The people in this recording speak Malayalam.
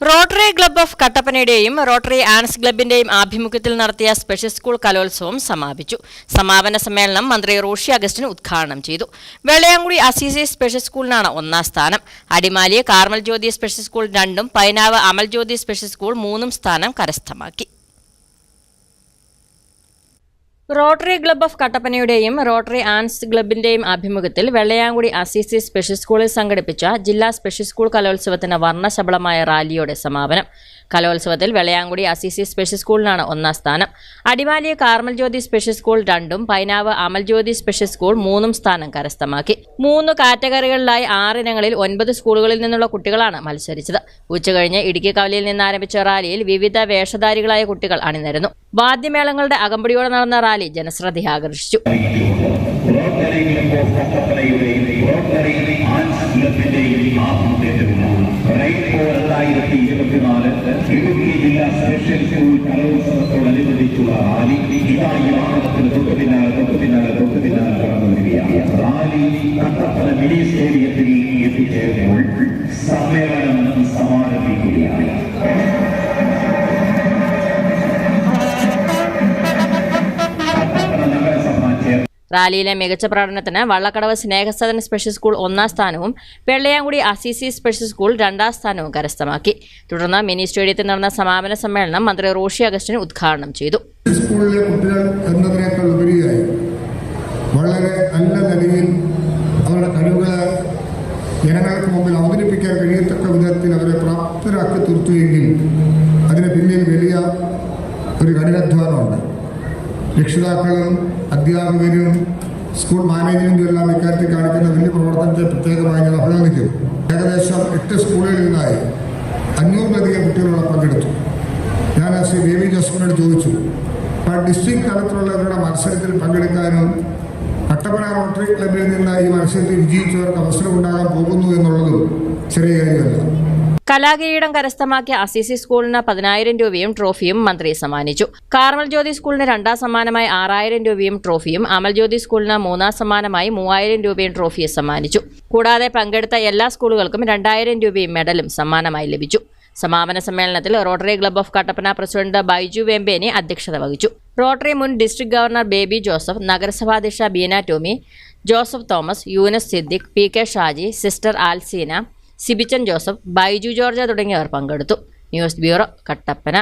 റോട്ടറി ക്ലബ്ബ് ഓഫ് കട്ടപ്പനയുടെയും റോട്ടറി ആൻസ് ക്ലബിന്റെയും ആഭിമുഖ്യത്തിൽ നടത്തിയ സ്പെഷ്യൽ സ്കൂൾ കലോത്സവം സമാപിച്ചു. സമാപന സമ്മേളനം മന്ത്രി റോഷി അഗസ്റ്റിൻ ഉദ്ഘാടനം ചെയ്തു. വെള്ളയാങ്കുടി അസീസി സ്പെഷ്യൽ സ്കൂളിനാണ് ഒന്നാം സ്ഥാനം. Adimali Carmel Jyothi special school രണ്ടും പൈനാവ് അമൽ ജ്യോതി സ്പെഷ്യൽ സ്കൂൾ മൂന്നും സ്ഥാനം കരസ്ഥമാക്കി. റോട്ടറി ക്ലബ്ബ് ഓഫ് കട്ടപ്പനയുടെയും റോട്ടറി ആൻസ് ക്ലബിന്റെയും ആഭിമുഖ്യത്തിൽ വെള്ളയാങ്കുടി അസിസി സ്പെഷ്യൽ സ്കൂളിൽ സംഘടിപ്പിച്ച ജില്ലാ സ്പെഷ്യൽ സ്കൂൾ കലോത്സവത്തിന് വർണശബളമായ റാലിയോടെ സമാപനം. കലോത്സവത്തിൽ വെള്ളയാങ്കുടി അസിസി സ്പെഷ്യൽ സ്കൂളിനാണ് ഒന്നാം സ്ഥാനം. Adimali Carmel Jyothi special school രണ്ടും പൈനാവ് അമൽ ജ്യോതി സ്പെഷ്യൽ സ്കൂൾ മൂന്നും സ്ഥാനം കരസ്ഥമാക്കി. മൂന്ന് കാറ്റഗറികളിലായി ആറിനങ്ങളിൽ ഒൻപത് സ്കൂളുകളിൽ നിന്നുള്ള കുട്ടികളാണ് മത്സരിച്ചത്. ഉച്ചകഴിഞ്ഞ് ഇടുക്കി കവലയിൽ നിന്ന് ആരംഭിച്ച റാലിയിൽ വിവിധ വേഷധാരികളായ കുട്ടികൾ അണിനിരന്നു. വാദ്യമേളങ്ങളുടെ അകമ്പടിയോടെ നടന്ന റാലി ജനശ്രദ്ധ ആകർഷിച്ചു. സമ്മേളനം റാലിയിലെ മികച്ച പ്രകടനത്തിന് വള്ളക്കടവ് സ്നേഹസദൻ സ്പെഷ്യൽ സ്കൂൾ ഒന്നാം സ്ഥാനവും വെള്ളയാങ്കുടി അസിസി സ്പെഷ്യൽ സ്കൂൾ രണ്ടാം സ്ഥാനവും കരസ്ഥമാക്കി. തുടർന്ന് മിനി സ്റ്റേഡിയത്തിൽ നടന്ന സമാപന സമ്മേളനം മന്ത്രി റോഷി അഗസ്റ്റിൻ ഉദ്ഘാടനം ചെയ്തു. സ്കൂളിലെ കുട്ടികൾ എന്നതിനേക്കാൾ ഉപരിയായി വളരെ നല്ല നിലയിൽ അവരുടെ കഴിവുകളെ ജനങ്ങൾക്ക് മുമ്പിൽ അവതരിപ്പിക്കാൻ കഴിയത്തക്ക വിധത്തിൽ അവരെ പ്രാപ്തരാക്കി തീർത്തുവെങ്കിൽ അതിന് പിന്നിൽ വലിയ ഒരു കഠിനാധ്വാനമുണ്ട്. രക്ഷിതാക്കളും അധ്യാപകരും സ്കൂൾ മാനേജ്മെന്റും എല്ലാം ഇക്കാര്യത്തിൽ കാണിക്കുന്ന വലിയ പ്രവർത്തനത്തെ പ്രത്യേകമായി ഞാൻ അഭിനന്ദിക്കും ഏകദേശം എട്ട് സ്കൂളുകളിൽ നിന്നായി അഞ്ഞൂറിലധികം കുട്ടികളോട് പങ്കെടുത്തു. ഞാൻ ശ്രീ ബേബി ജോസഫിനോട് ചോദിച്ചു ആ ഡിസ്ട്രിക്ട് തലത്തിലുള്ളവരുടെ മത്സരത്തിൽ പങ്കെടുക്കാനും കട്ടപ്പന റോട്ടറി ക്ലബിൽ നിന്ന് ഈ മത്സരത്തിൽ വിജയിച്ചവർക്ക് അവസരം ഉണ്ടാകാൻ പോകുന്നു എന്നുള്ളതും ചെറിയ കാര്യമല്ല. കലാകിരീടം കരസ്ഥമാക്കിയ അസിസി സ്കൂളിന് പതിനായിരം രൂപയും ട്രോഫിയും മന്ത്രി സമ്മാനിച്ചു. കാർമൽ ജ്യോതി സ്കൂളിന് രണ്ടാം സമ്മാനമായി ആറായിരം രൂപയും ട്രോഫിയും അമൽ ജ്യോതി സ്കൂളിന് മൂന്നാം സമ്മാനമായി മൂവായിരം രൂപയും ട്രോഫിയും സമ്മാനിച്ചു. കൂടാതെ പങ്കെടുത്ത എല്ലാ സ്കൂളുകൾക്കും രണ്ടായിരം രൂപയും മെഡലും സമ്മാനമായി ലഭിച്ചു. സമാപന സമ്മേളനത്തിൽ rotary club of Kattappana president Baiju Vembeni അധ്യക്ഷത വഹിച്ചു. റോട്ടറി മുൻ district governor Baby Joseph നഗരസഭാധ്യക്ഷ Beena Tomy Joseph Thomas Younus Siddique P K Shaji sister Alseena Sibichan Joseph Baiju George തുടങ്ങിയവർ പങ്കെടുത്തു. News bureau Kattappana.